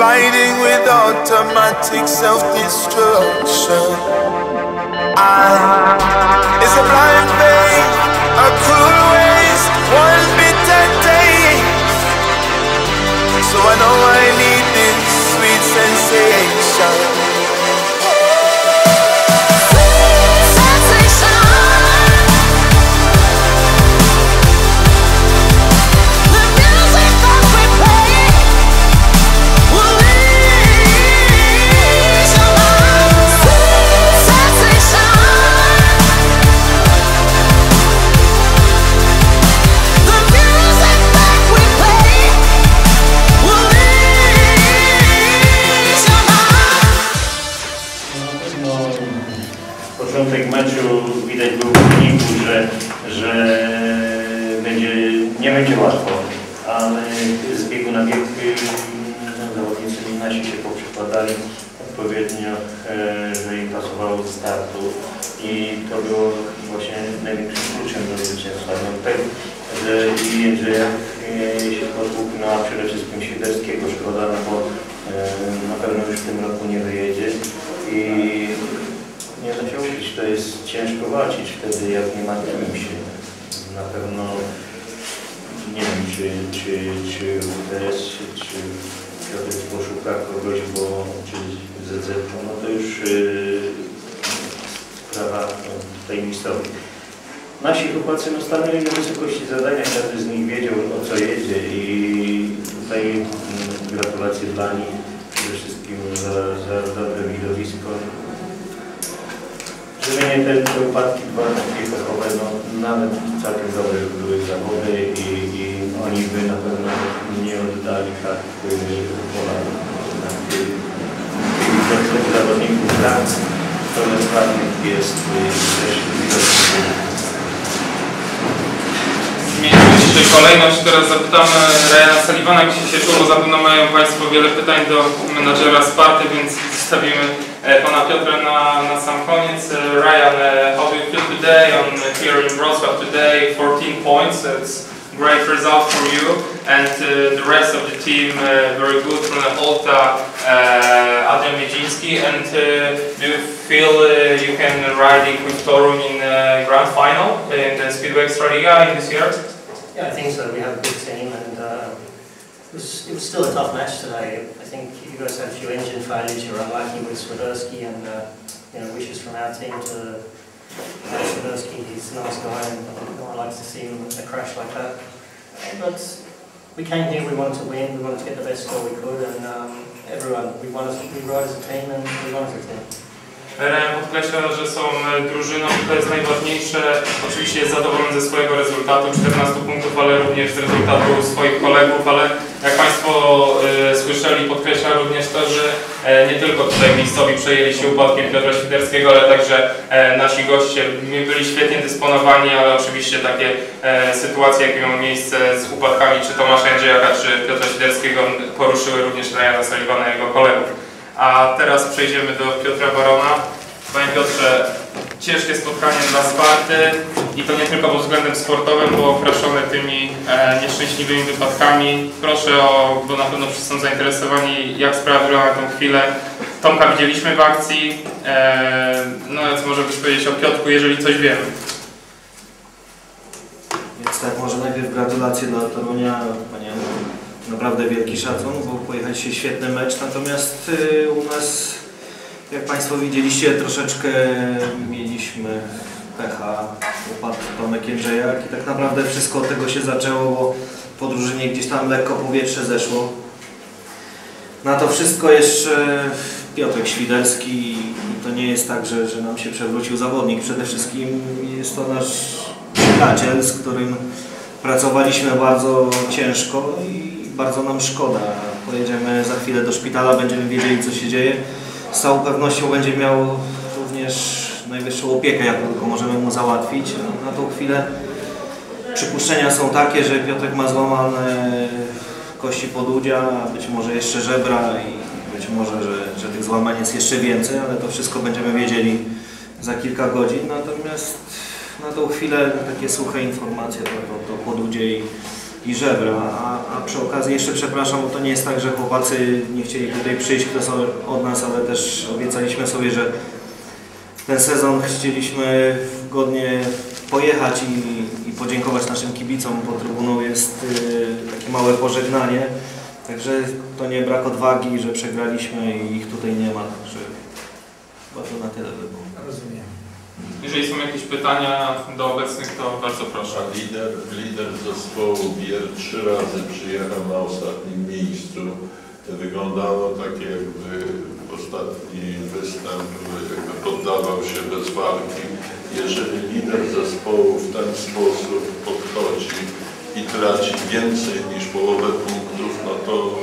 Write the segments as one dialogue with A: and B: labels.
A: Riding with automatic self-destruction. I is a blind faith, a cruel waste, one bitter day. So I know I need this sweet sensation.
B: Pasowało z startu i to było właśnie największym kluczem do zwycięstwa. No, tak, że Jędrzeja e, się podłóg na przede wszystkim Świderskiego szkoda, no bo e, na pewno już w tym roku nie wyjedzie i nie da się to jest ciężko walczyć wtedy, jak nie ma kimś. Na pewno nie wiem, czy, czy, czy UTS, czy, Piotr poszuka kogoś, bo czy ZZ, no to już yy, sprawa no, tajemnicowa. Nasi chłopacy no, stanęli na wysokości zadania, każdy z nich wiedział o co jedzie i tutaj mm, gratulacje dla nich, przede wszystkim za, za dobre widowisko. Żeby nie te, te upadki dwa takie pechowe, no nawet całkiem dobre były zawody i, i oni by na pewno nie oddali tak pola na tych tych zawodników brak, to ładnych jest y,
C: dzisiaj kolejność. Teraz zapytamy Ryana Sullivana, jak się bo zapewne mają Państwo wiele pytań do menadżera Sparty, więc zostawimy e, Pana Piotra na, na sam koniec. E, Ryan, how do you feel today on here in Wrocław today? 14 points, it's great result for you and uh, the rest of the team uh, very good from the Holta, uh, Adrian Miedziński and uh, do you feel uh, you can ride with Toruń in uh, grand final in the Speedway Extraliga in this year?
D: Yeah, I think so. We have a good team, and uh, it, was, it was still a tough match today. I think you guys had a few engine failures. You were unlucky with Swiderski, and uh, you know wishes from our team to uh, Swiderski. He's a nice guy, and no one likes to see him a crash like that. But we came here. We wanted to win. We wanted to get the best score we could, and um, everyone we wanted to, as a team, and we.
C: Ren podkreśla, że są e, drużyną i to jest najważniejsze. Oczywiście jest zadowolony ze swojego rezultatu, 14 punktów, ale również z rezultatu swoich kolegów, ale jak Państwo e, słyszeli, podkreśla również to, że e, nie tylko tutaj miejscowi przejęli się upadkiem Piotra Świderskiego, ale także e, nasi goście byli świetnie dysponowani, ale oczywiście takie e, sytuacje, jakie miały miejsce z upadkami czy Tomasza Jędrzejaka, czy Piotra Świderskiego poruszyły również Ryana Sullivana i jego kolegów. A teraz przejdziemy do Piotra Barona. Panie Piotrze, ciężkie spotkanie dla Sparty i to nie tylko pod względem sportowym, było okraszone tymi e, nieszczęśliwymi wypadkami. Proszę o, bo na pewno wszyscy są zainteresowani, jak sprawa wygląda na tą chwilę. Tomka widzieliśmy w akcji, e, no więc może byś powiedzieć o Piotku, jeżeli coś wiemy.
E: Więc tak, może najpierw gratulacje dla Torunia, panie naprawdę wielki szacun, bo pojechaliście świetny mecz, natomiast y, u nas, jak Państwo widzieliście, troszeczkę mieliśmy pecha, upadł Tomek Jędrzejak i tak naprawdę wszystko od tego się zaczęło, bo po drużynie gdzieś tam lekko powietrze zeszło. Na to wszystko jeszcze Piotrek Świderski i to nie jest tak, że, że nam się przewrócił zawodnik. Przede wszystkim jest to nasz przyjaciel, z którym pracowaliśmy bardzo ciężko i bardzo nam szkoda. Pojedziemy za chwilę do szpitala, będziemy wiedzieli co się dzieje. Z całą pewnością będzie miał również najwyższą opiekę, jaką tylko możemy mu załatwić. Na tą chwilę przypuszczenia są takie, że Piotrek ma złamane kości podudzia, być może jeszcze żebra i być może, że, że tych złamań jest jeszcze więcej, ale to wszystko będziemy wiedzieli za kilka godzin. Natomiast na tą chwilę takie suche informacje to, to, to i i żebra. A, a przy okazji jeszcze przepraszam, bo to nie jest tak, że chłopacy nie chcieli tutaj przyjść kto są od nas, ale też obiecaliśmy sobie, że ten sezon chcieliśmy godnie pojechać i, i podziękować naszym kibicom, bo trybuną jest y, takie małe pożegnanie. Także to nie brak odwagi, że przegraliśmy i ich tutaj nie ma. Także chyba to na tyle by było.
C: Jeżeli są jakieś pytania do obecnych, to bardzo proszę.
F: A lider, lider zespołu Bier trzy razy przyjechał na ostatnim miejscu. Wyglądało tak jakby ostatni występ jakby poddawał się bez walki. Jeżeli lider zespołu w ten sposób podchodzi i traci więcej niż połowę punktów, no To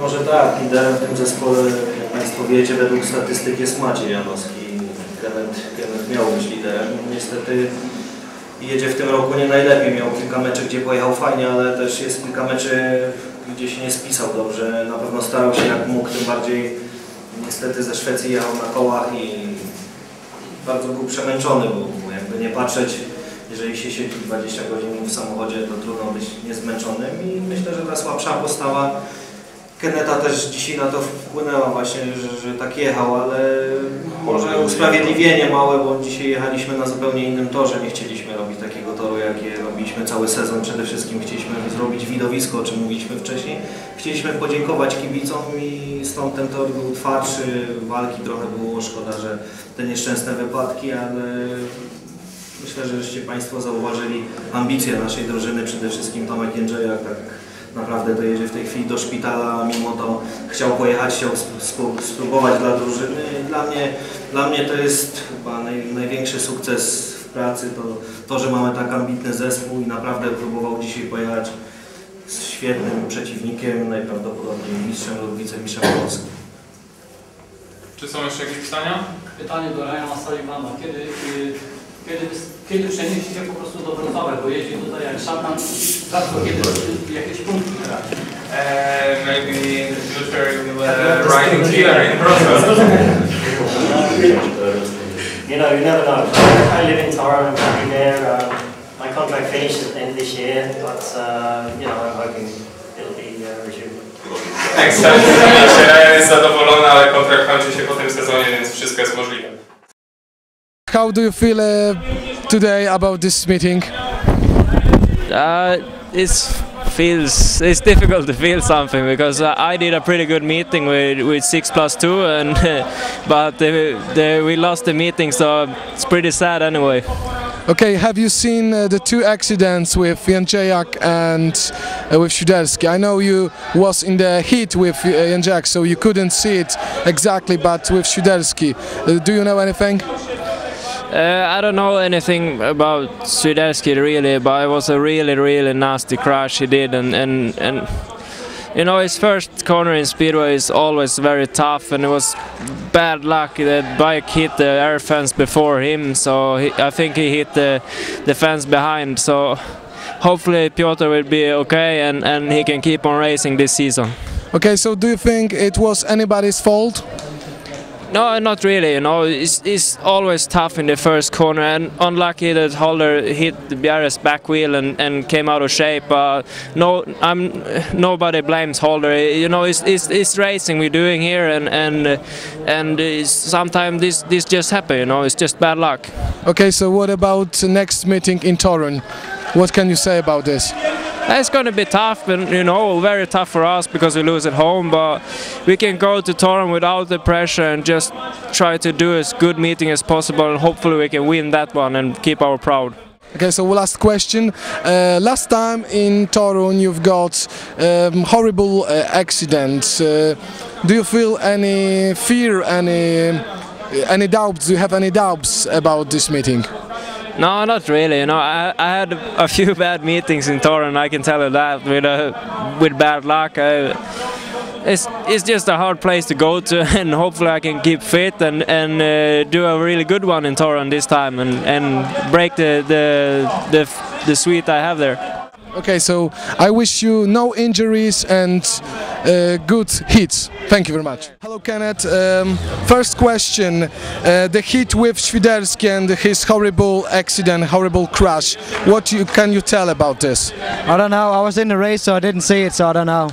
E: może tak, liderem w tym zespole, jak Państwo wiecie, według statystyk jest Maciej Janowski. Kenneth, Kenneth miał być liderem. Niestety jedzie w tym roku nie najlepiej. Miał kilka meczy, gdzie pojechał fajnie, ale też jest kilka meczy, gdzie się nie spisał dobrze. Na pewno starał się jak mógł, tym bardziej niestety ze Szwecji jechał na kołach i bardzo był przemęczony, bo jakby nie patrzeć, jeżeli się siedzi 20 godzin w samochodzie, to trudno być niezmęczonym i myślę, że ta słabsza postawa Keneta też dzisiaj na to wpłynęła właśnie, że, że tak jechał, ale może usprawiedliwienie małe, bo dzisiaj jechaliśmy na zupełnie innym torze, nie chcieliśmy robić takiego toru, jakie robiliśmy cały sezon. Przede wszystkim chcieliśmy zrobić widowisko, o czym mówiliśmy wcześniej. Chcieliśmy podziękować kibicom i stąd ten tor był twardszy, walki trochę było, szkoda, że te nieszczęsne wypadki, ale myślę, że żeście Państwo zauważyli ambicje naszej drużyny, przede wszystkim Tomek Jędrzejak, tak naprawdę dojedzie w tej chwili do szpitala, mimo to chciał pojechać, chciał spró- spróbować dla drużyny. I Dla mnie, dla mnie to jest chyba naj, największy sukces w pracy, to, to, że mamy tak ambitny zespół i naprawdę próbował dzisiaj pojechać z świetnym przeciwnikiem, najprawdopodobniej mistrzem lub wicemistrzem Polski.
C: Czy są jeszcze jakieś pytania?
G: Pytanie do Ryana Sullivana. Kiedy, y, kiedy, kiedy przenieśliście po prostu do Wrocławia, bo jeździ tutaj jak szatan, rzadko kiedy jakieś punkty traci.
C: Uh, maybe Luther will uh, ride here in Wrocław.
D: You know, you never know. I live in Toro, I'm happy there. Um, my contract finishes at the end of this year, but uh, you know, I'm hoping it'll be uh, resumed.
C: Ekscelencje jest zadowolona, ale kontrakt kończy się po tym sezonie, więc wszystko jest możliwe.
H: How do you feel uh, today about this meeting?
I: Uh, it feels it's difficult to feel something because uh, I did a pretty good meeting with with six plus two, and but we lost the meeting, so it's pretty sad anyway.
H: Okay, have you seen uh, the two accidents with Jędrzejak and uh, with Siudelski? I know you was in the heat with uh, so you couldn't see it exactly, but with Siudelski, uh, do you know anything?
I: Uh, I don't know anything about Swiderski really, but it was a really really nasty crash he did, and and and. You know, his first corner in Speedway is always very tough, and it was bad luck that bike hit the air fence before him. So he, I think he hit the the fence behind. So hopefully Piotr will be okay, and and he can keep on racing this season.
H: Okay, so do you think it was anybody's fault?
I: No, not really. You know, it's, it's always tough in the first corner, and unlucky that Holder hit the Bjarre's back wheel and, and came out of shape. Uh, no, I'm nobody blames Holder. You know, it's, it's, it's racing we're doing here, and and and sometimes this this just happen. You know, it's just bad luck.
H: Okay, so what about the next meeting in Torun? What can you say about this?
I: It's going to be tough, and you know, very tough for us because we lose at home. But we can go to Torun without the pressure and just try to do as good meeting as possible, and hopefully we can win that one and keep our proud.
H: Okay, so last question. Uh, last time in Torun you've got um, horrible uh, accidents. Uh, do you feel any fear, any any doubts? Do you have any doubts about this meeting?
I: No, not really. You know, I, I had a few bad meetings in Torun. I can tell you that with uh, with bad luck. I, it's it's just a hard place to go to, and hopefully I can keep fit and and uh, do a really good one in Torun this time, and and break the the the, the sweet I have there.
H: Okay, so I wish you no injuries and uh, good hits. Thank you very much. Hello, Kenneth. Um, first question: uh, the hit with Świderski and his horrible accident, horrible crash. What you, can you tell about this?
J: I don't know. I was in the race, so I didn't see it, so I don't know.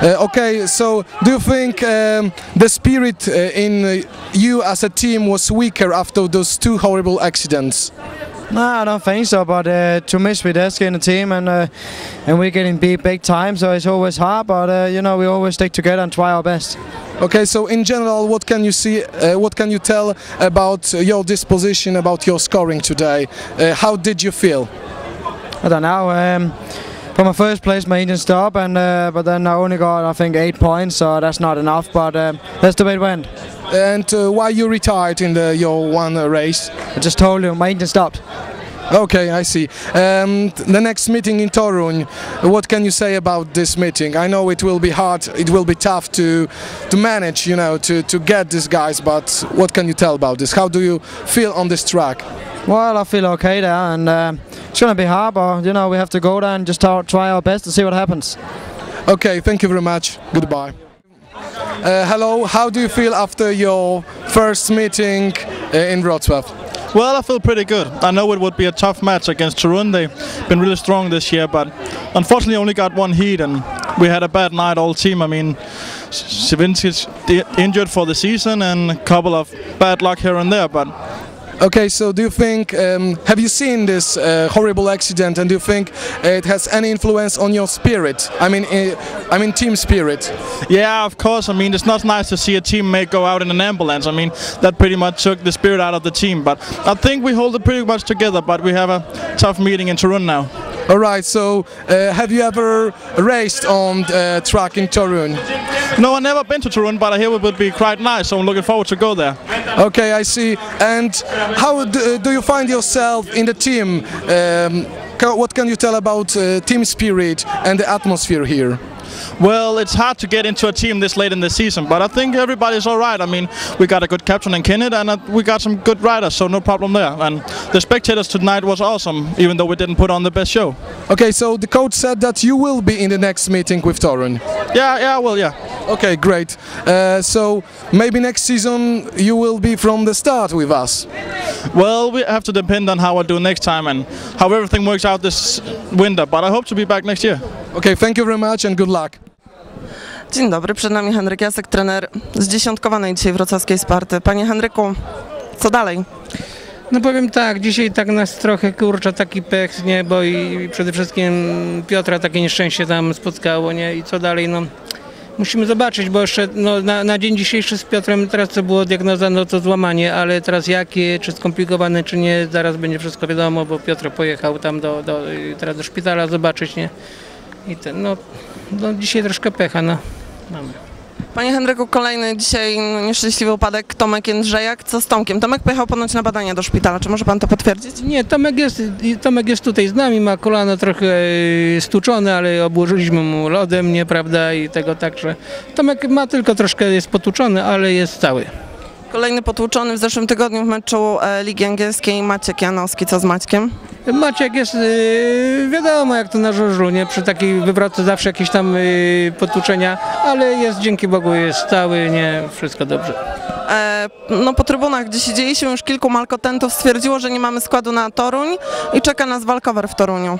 H: Uh, okay, so do you think um, the spirit uh, in uh, you as a team was weaker after those two horrible accidents?
J: No, I don't think so. But uh, to miss Videski in the team, and uh, and we're getting beat big time, so it's always hard. But uh, you know, we always stick together and try our best.
H: Okay, so in general, what can you see? Uh, what can you tell about your disposition, about your scoring today? Uh, how did you feel?
J: I don't know. Um, for my first place, my engine stopped, and uh, but then I only got I think eight points, so that's not enough. But um, that's the way it went.
H: And uh, why you retired in the, your one uh, race?
J: I just told you my engine stopped.
H: Okay, I see. Um, the next meeting in Torun, what can you say about this meeting? I know it will be hard, it will be tough to to manage, you know, to, to get these guys, but what can you tell about this? How do you feel on this track?
J: Well, I feel okay there, and uh, it's gonna be hard, but you know we have to go there and just try try our best to see what happens.
H: Okay, thank you very much. Goodbye. Uh, hello, how do you feel after your first meeting uh, in Wrocław?
K: Well, I feel pretty good. I know it would be a tough match against Turun. They've been really strong this year, but unfortunately only got one heat, and we had a bad night all team. I mean, Savinsky's injured for the season, and a couple of bad luck here and there, but
H: Okay, so do you think, um, have you seen this uh, horrible accident and do you think it has any influence on your spirit? I mean, uh, I mean team spirit.
K: Yeah, of course. I mean, it's not nice to see a teammate go out in an ambulance. I mean, that pretty much took the spirit out of the team. But I think we hold it pretty much together, but we have a tough meeting in Torun now.
H: All right, so uh, have you ever raced on uh, track in Torun?
K: No, I've never been to Torun, but I hear it would be quite nice, so I'm looking forward to go there.
H: Okay, I see. And how do, do you find yourself in the team? Um, what can you tell about uh, team spirit and the atmosphere here?
K: Well, it's hard to get into a team this late in the season, but I think everybody's all right. I mean, we got a good captain in Kenneth, and uh, we got some good riders, so no problem there. And the spectators tonight was awesome, even though we didn't put on the best show.
H: Okay, so the coach said that you will be in the next meeting with Torun.
K: Yeah, yeah, well, yeah.
H: Okay, great. Uh, so maybe next season you will be from the start with us.
K: Well, we have to depend on how I do next time and how everything works out this winter, but I hope to be back next year.
H: Okay, thank you very much and good luck.
L: Dzień dobry, przed nami Henryk Jasek, trener z dziesiątkowanej dzisiaj wrocławskiej Sparty. Panie Henryku, co dalej?
M: No powiem tak, dzisiaj tak nas trochę kurcza taki pech, nie, bo i przede wszystkim Piotra takie nieszczęście tam spotkało, nie, i co dalej, no musimy zobaczyć, bo jeszcze no, na, na dzień dzisiejszy z Piotrem teraz co było diagnoza, no to złamanie, ale teraz jakie, czy skomplikowane, czy nie, zaraz będzie wszystko wiadomo, bo Piotr pojechał tam do, do, teraz do szpitala zobaczyć, nie, i ten, no, no dzisiaj troszkę pecha, no, mamy.
L: Panie Henryku, kolejny dzisiaj nieszczęśliwy upadek Tomek Jędrzejak. Co z Tomkiem? Tomek pojechał ponoć na badania do szpitala. Czy może pan to potwierdzić?
M: Nie, Tomek jest, Tomek jest tutaj z nami, ma kolano trochę e, stuczone, ale obłożyliśmy mu lodem, nie, prawda, i tego także. Tomek ma tylko troszkę, jest potłuczony, ale jest cały.
L: Kolejny potłuczony w zeszłym tygodniu w meczu e, Ligi Angielskiej Maciek Janowski. Co z Maćkiem?
M: Maciek jest, e, wiadomo jak to na żużlu, nie, przy takiej wywrotce zawsze jakieś tam e, potłuczenia, ale jest, dzięki Bogu jest cały, nie, wszystko dobrze.
L: E, no po trybunach, gdzie siedzieliśmy, już kilku malkotentów stwierdziło, że nie mamy składu na Toruń i czeka nas walkover w Toruniu.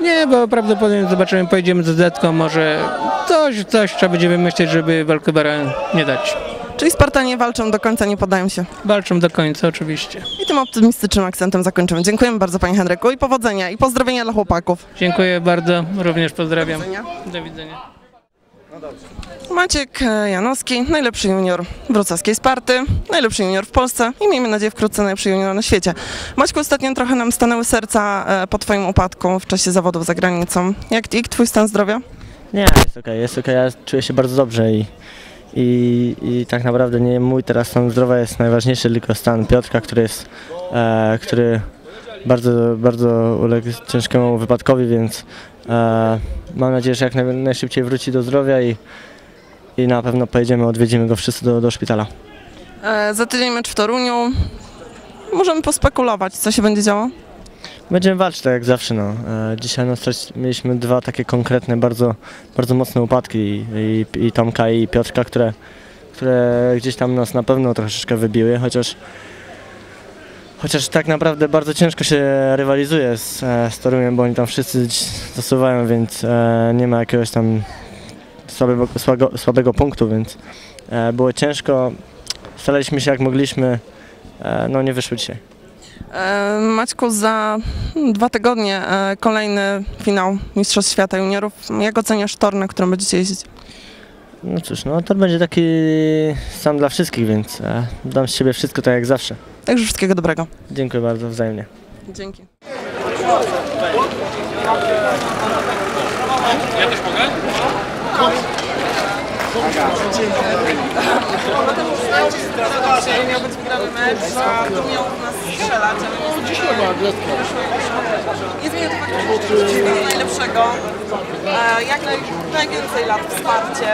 M: Nie, bo prawdopodobnie zobaczymy, pojedziemy z Zetką, może coś, coś trzeba będzie wymyślić, żeby Walkowera nie dać.
L: Czyli Spartanie walczą do końca, nie podają się.
M: Walczą do końca, oczywiście.
L: I tym optymistycznym akcentem zakończymy. Dziękujemy bardzo Panie Henryku i powodzenia i pozdrowienia dla chłopaków.
M: Dziękuję bardzo, również pozdrawiam.
L: Do widzenia.
M: Do widzenia.
L: Maciek Janowski, najlepszy junior wrocławskiej Sparty, najlepszy junior w Polsce i miejmy nadzieję wkrótce najlepszy junior na świecie. Maćku, ostatnio trochę nam stanęły serca e, po Twoim upadku w czasie zawodów za granicą. Jak, jak Twój stan zdrowia?
N: Nie, jest okej, jest okej, ja czuję się bardzo dobrze i, i, i tak naprawdę nie mój teraz stan zdrowia jest najważniejszy, tylko stan Piotrka, który jest, e, który bardzo, bardzo uległ ciężkiemu wypadkowi, więc e, mam nadzieję, że jak naj, najszybciej wróci do zdrowia i, i na pewno pojedziemy, odwiedzimy go wszyscy do, do szpitala.
L: E, za tydzień mecz w Toruniu. Możemy pospekulować, co się będzie działo?
N: Będziemy walczyć tak jak zawsze. No. E, dzisiaj no, mieliśmy dwa takie konkretne, bardzo, bardzo mocne upadki i, i, i Tomka i Piotrka, które, które gdzieś tam nas na pewno troszeczkę wybiły, chociaż Chociaż tak naprawdę bardzo ciężko się rywalizuje z, e, z Toruniem, bo oni tam wszyscy zasuwają, więc e, nie ma jakiegoś tam słabego, słabego, słabego punktu, więc e, było ciężko. Staraliśmy się jak mogliśmy, e, no nie wyszło dzisiaj.
L: E, Maćku, za dwa tygodnie e, kolejny finał Mistrzostw Świata Juniorów. Jak oceniasz tor, na którym będziecie jeździć?
N: No cóż, no to będzie taki sam dla wszystkich, więc e, dam z siebie wszystko tak jak zawsze.
L: Także wszystkiego dobrego.
N: Dziękuję bardzo, wzajemnie.
L: Dzięki.
O: Ja też mogę?
L: Miał być wygrany mecz, a miał nas strzelać, ale niestety nie zmienia to faktu, że wszystkiego najlepszego. Jak naj, najwięcej lat wsparcie.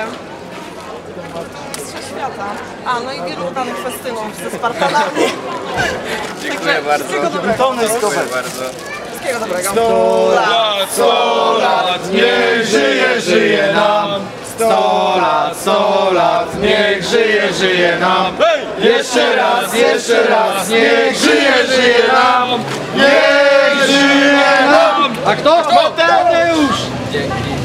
L: Mistrza świata. A, no i wielu udanych festynów ze Spartanami. Dziękuję bardzo. Wszystkiego dobrego. Dziękuję bardzo. Wszystkiego dobrego.
J: Sto lat, sto lat, niech żyje, żyje nam. Sto lat, niech żyje, żyje nam. Jeszcze raz, jeszcze raz, niech żyje, żyje nam. Niech żyje nam. A kto? Mateusz! Dzięki.